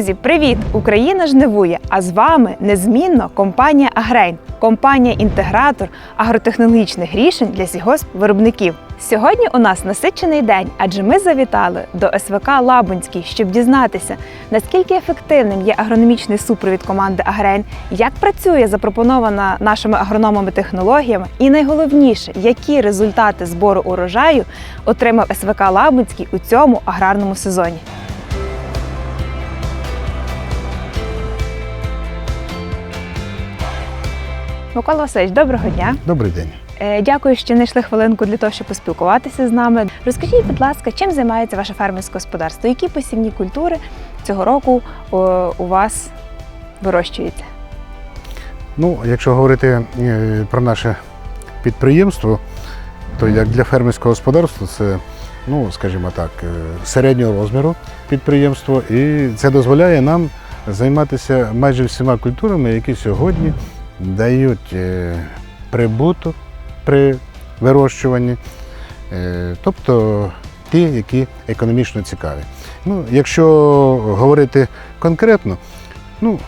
Друзі, привіт! Україна жнивує! А з вами незмінно компанія Агрейн, компанія-інтегратор агротехнологічних рішень для сільгоспвиробників. Сьогодні у нас насичений день, адже ми завітали до СВК Лабунський, щоб дізнатися, наскільки ефективним є агрономічний супровід команди Агрейн, як працює запропонована нашими агрономами технологіями, і найголовніше, які результати збору урожаю отримав СВК Лабунський у цьому аграрному сезоні. Микола Васильович, доброго дня. Добрий день. Е, Дякую, що знайшли хвилинку для того, щоб поспілкуватися з нами. Розкажіть, будь ласка, чим займається ваше фермерське господарство? Які посівні культури цього року у вас вирощуються? Ну, якщо говорити е, про наше підприємство, то як для фермерського господарства це, ну, скажімо так, е, середнього розміру підприємство, і це дозволяє нам займатися майже всіма культурами, які сьогодні дають е, прибуток при вирощуванні, е, тобто ті, які економічно цікаві. Ну, якщо говорити конкретно, ну,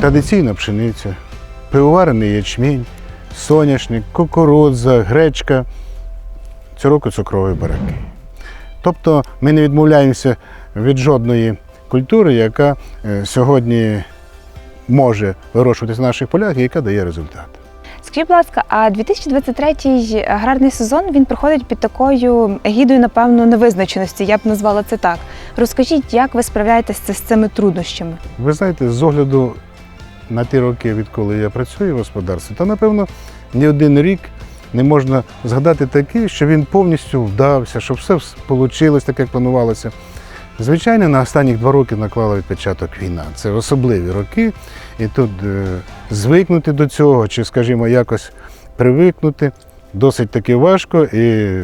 традиційна пшениця, пивоварений ячмінь, соняшник, кукурудза, гречка, цього року цукрові бараки. Тобто ми не відмовляємося від жодної культури, яка е, сьогодні може вирощуватися в наших полях і яка дає результат. Скажіть, будь ласка, а 2023 аграрний сезон він проходить під такою егідою, напевно, невизначеності. Я б назвала це так. Розкажіть, як ви справляєтеся з цими труднощами? Ви знаєте, з огляду на ті роки, відколи я працюю в господарстві, то напевно ні один рік не можна згадати такий, що він повністю вдався, що все вийшло так, як планувалося. Звичайно, на останні два роки наклала відпечаток війна. Це особливі роки, і тут е, звикнути до цього, чи, скажімо, якось привикнути досить таки важко, і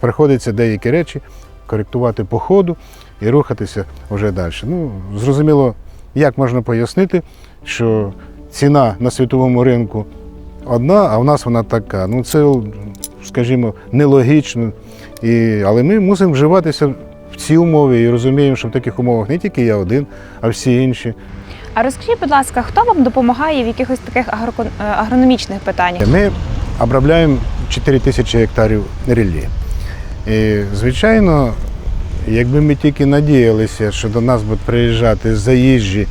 приходиться деякі речі коректувати по ходу і рухатися вже далі. Ну, зрозуміло, як можна пояснити, що ціна на світовому ринку одна, а в нас вона така. Ну це, скажімо, нелогічно. І, але ми мусимо вживатися в ці умови і розуміємо, що в таких умовах не тільки я один, а всі інші. А розкажіть, будь ласка, хто вам допомагає в якихось таких е, агрономічних питаннях? Ми обробляємо 4 тисячі гектарів ріллі. І, звичайно, якби ми тільки надіялися, що до нас будуть приїжджати заїжджі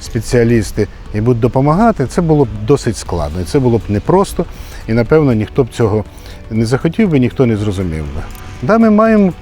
спеціалісти і будуть допомагати, це було б досить складно. І це було б непросто, і напевно ніхто б цього не захотів би, ніхто не зрозумів би. Да, ми маємо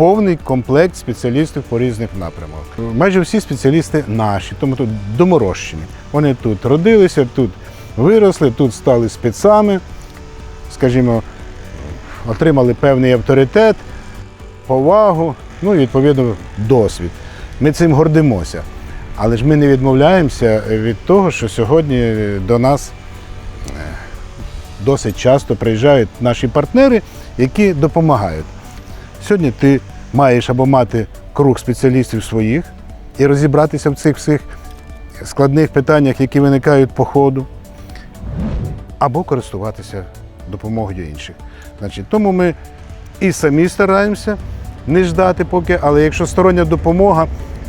повний комплект спеціалістів по різних напрямах. Майже всі спеціалісти наші, тому тут доморощені. Вони тут родилися, тут виросли, тут стали спецами, скажімо, отримали певний авторитет, повагу, ну і відповідно досвід. Ми цим гордимося. Але ж ми не відмовляємося від того, що сьогодні до нас е, досить часто приїжджають наші партнери, які допомагають. Сьогодні ти маєш або мати круг спеціалістів своїх і розібратися в цих всіх складних питаннях, які виникають по ходу, або користуватися допомогою інших. Значить, тому ми і самі стараємося не ждати поки, але якщо стороння допомога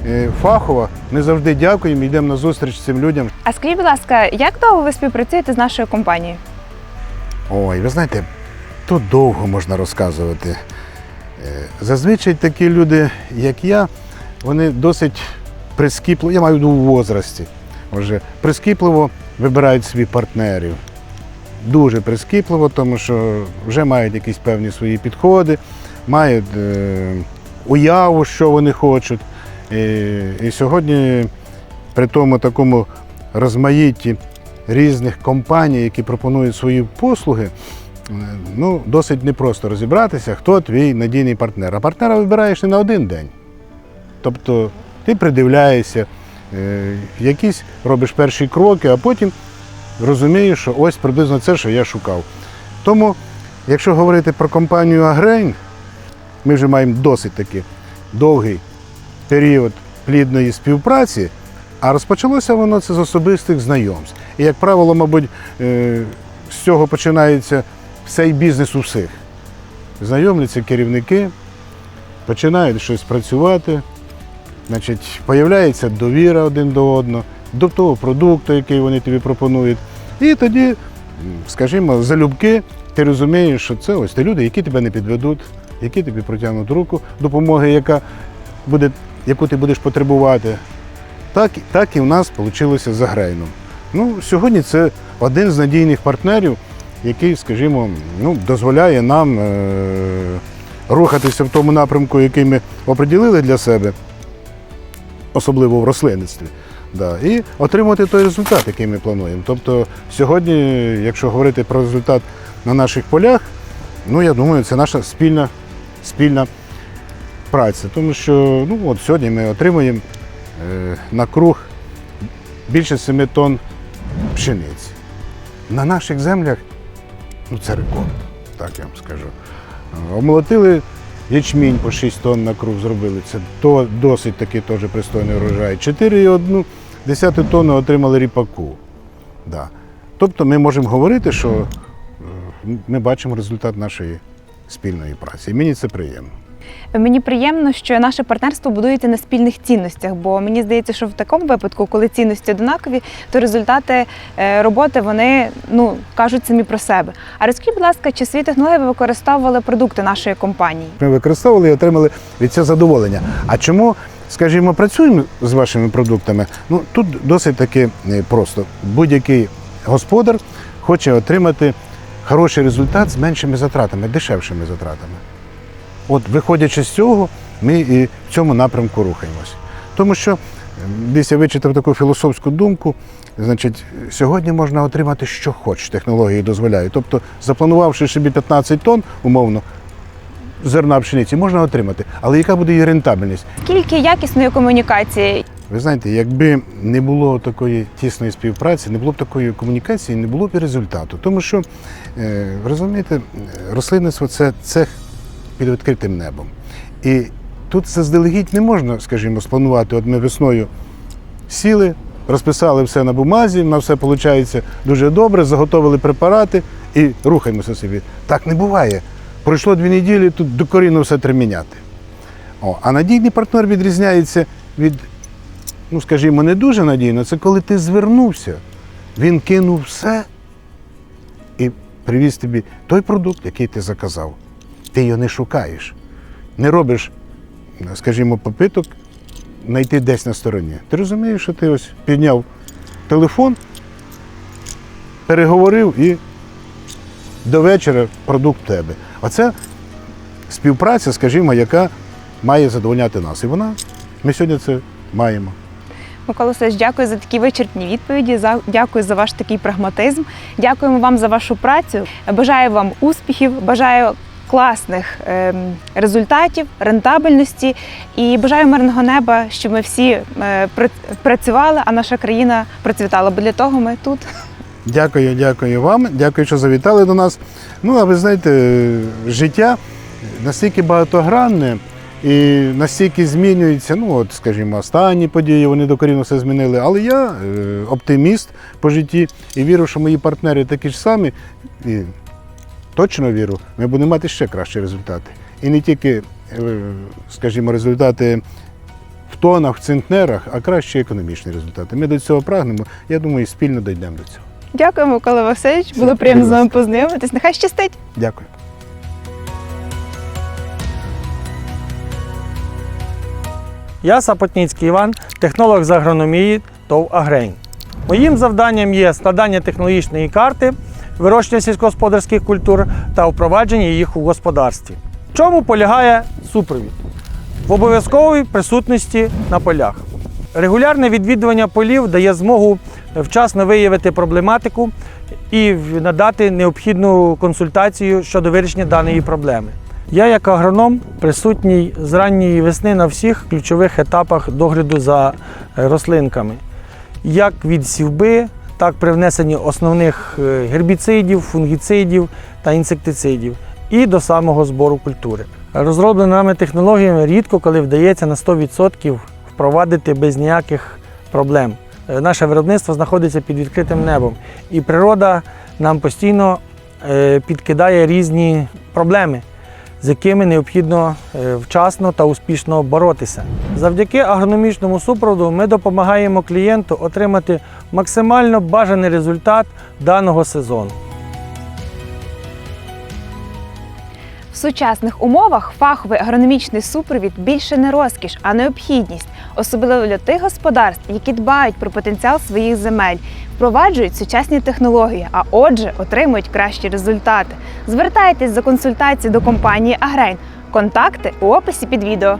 е, фахова, ми завжди дякуємо і йдемо на зустріч цим людям. А скажіть, будь ласка, як довго ви співпрацюєте з нашою компанією? Ой, ви знаєте, тут довго можна розказувати. Е, Зазвичай такі люди, як я, вони досить прискіпливо, я маю в возрасті, вже прискіпливо вибирають свій партнерів. Дуже прискіпливо, тому що вже мають якісь певні свої підходи, мають е, уяву, що вони хочуть. І, і сьогодні при тому такому розмаїтті різних компаній, які пропонують свої послуги, ну, досить непросто розібратися, хто твій надійний партнер. А партнера вибираєш не на один день. Тобто ти придивляєшся, е, якісь робиш перші кроки, а потім розумієш, що ось приблизно це, що я шукав. Тому, якщо говорити про компанію Агрейн, ми вже маємо досить таки довгий період плідної співпраці, а розпочалося воно це з особистих знайомств. І, як правило, мабуть, е, з цього починається цей бізнес у всіх. Знайомляться керівники, починають щось працювати, значить, появляється довіра один до одного, до того продукту, який вони тобі пропонують. І тоді, скажімо, залюбки ти розумієш, що це ось ті люди, які тебе не підведуть, які тобі протягнуть руку допомоги, яка буде, яку ти будеш потребувати. Так, так і в нас вийшло з Агрейном. Ну, сьогодні це один з надійних партнерів, який, скажімо, ну, дозволяє нам е- рухатися в тому напрямку, який ми оприділили для себе, особливо в рослинництві. Да, і отримати той результат, який ми плануємо. Тобто сьогодні, якщо говорити про результат на наших полях, ну я думаю, це наша спільна, спільна праця. Тому що ну, от сьогодні ми отримуємо е, на круг більше 7 тонн пшениці. На наших землях ну, це рекорд, так я вам скажу. Омолотили ячмінь по 6 тонн на круг зробили. Це то, досить таки теж пристойний урожай. 4,1 десяту тонну отримали ріпаку. Да. Тобто ми можемо говорити, що е, ми бачимо результат нашої спільної праці. І мені це приємно. Мені приємно, що наше партнерство будується на спільних цінностях, бо мені здається, що в такому випадку, коли цінності однакові, то результати е, роботи вони ну кажуть самі про себе. А розкажіть, будь ласка, чи свої технології ви використовували продукти нашої компанії? Ми використовували і отримали від цього задоволення. А чому, скажімо, працюємо з вашими продуктами? Ну тут досить таки е, просто. Будь-який господар хоче отримати хороший результат з меншими затратами, дешевшими затратами. От, виходячи з цього, ми і в цьому напрямку рухаємося. Тому що десь я вичитав таку філософську думку. Значить, сьогодні можна отримати, що хочеш, технології дозволяють. Тобто, запланувавши собі 15 тонн, умовно, зерна пшениці можна отримати, але яка буде її рентабельність? Скільки якісної комунікації? Ви знаєте, якби не було такої тісної співпраці, не було б такої комунікації, не було б і результату. Тому що, е, розумієте, рослинництво це цех під відкритим небом. І тут заздалегідь не можна, скажімо, спланувати. От ми весною сіли, розписали все на бумазі, на все виходить дуже добре, заготовили препарати і рухаємося собі. Так не буває. Пройшло дві неділі, тут докорінно все треба міняти. О, а надійний партнер відрізняється від, ну скажімо, не дуже надійно, це коли ти звернувся, він кинув все і привіз тобі той продукт, який ти заказав. Ти його не шукаєш, не робиш, скажімо, попиток знайти десь на стороні. Ти розумієш, що ти ось підняв телефон, переговорив і до вечора продукт в тебе. Оце співпраця, скажімо, яка має задовольняти нас. І вона, ми сьогодні це маємо. Микола Васильович, дякую за такі вичерпні відповіді. За дякую за ваш такий прагматизм. Дякуємо вам за вашу працю. Бажаю вам успіхів, бажаю класних ем, результатів, рентабельності і бажаю мирного неба, щоб ми всі е, працювали, а наша країна процвітала. Бо для того ми тут. Дякую, дякую вам. Дякую, що завітали до нас. Ну, а ви знаєте, життя настільки багатогранне і настільки змінюється. Ну, от, скажімо, останні події, вони докорінно все змінили. Але я е, оптиміст по житті і вірю, що мої партнери такі ж самі. І точно вірю, ми будемо мати ще кращі результати. І не тільки, е, скажімо, результати. В тонах, в центнерах, а краще економічні результати. Ми до цього прагнемо. Я думаю, спільно дійдемо до цього. Дякую, Микола Васильович. Було приємно з вами познайомитись. Нехай щастить. Дякую. Я Сапотніцький Іван, технолог з агрономії ТОВ Агрейн. Моїм завданням є складання технологічної карти, вирощення сільськогосподарських культур та впровадження їх у господарстві. В чому полягає супровід? В обов'язковій присутності на полях. Регулярне відвідування полів дає змогу вчасно виявити проблематику і надати необхідну консультацію щодо вирішення даної проблеми. Я, як агроном, присутній з ранньої весни на всіх ключових етапах догляду за е, рослинками, як від сівби, так при внесенні основних е, гербіцидів, фунгіцидів та інсектицидів, і до самого збору культури. Розробленими технологіями рідко коли вдається на 100% впровадити без ніяких проблем. Е, Наше виробництво знаходиться під відкритим небом, і природа нам постійно підкидає різні проблеми. З якими необхідно е, вчасно та успішно боротися. Завдяки агрономічному супроводу ми допомагаємо клієнту отримати максимально бажаний результат даного сезону. Сучасних умовах фаховий агрономічний супровід більше не розкіш, а необхідність, особливо для тих господарств, які дбають про потенціал своїх земель, впроваджують сучасні технології, а отже, отримують кращі результати. Звертайтесь за консультацією до компанії Агрейн. Контакти у описі під відео.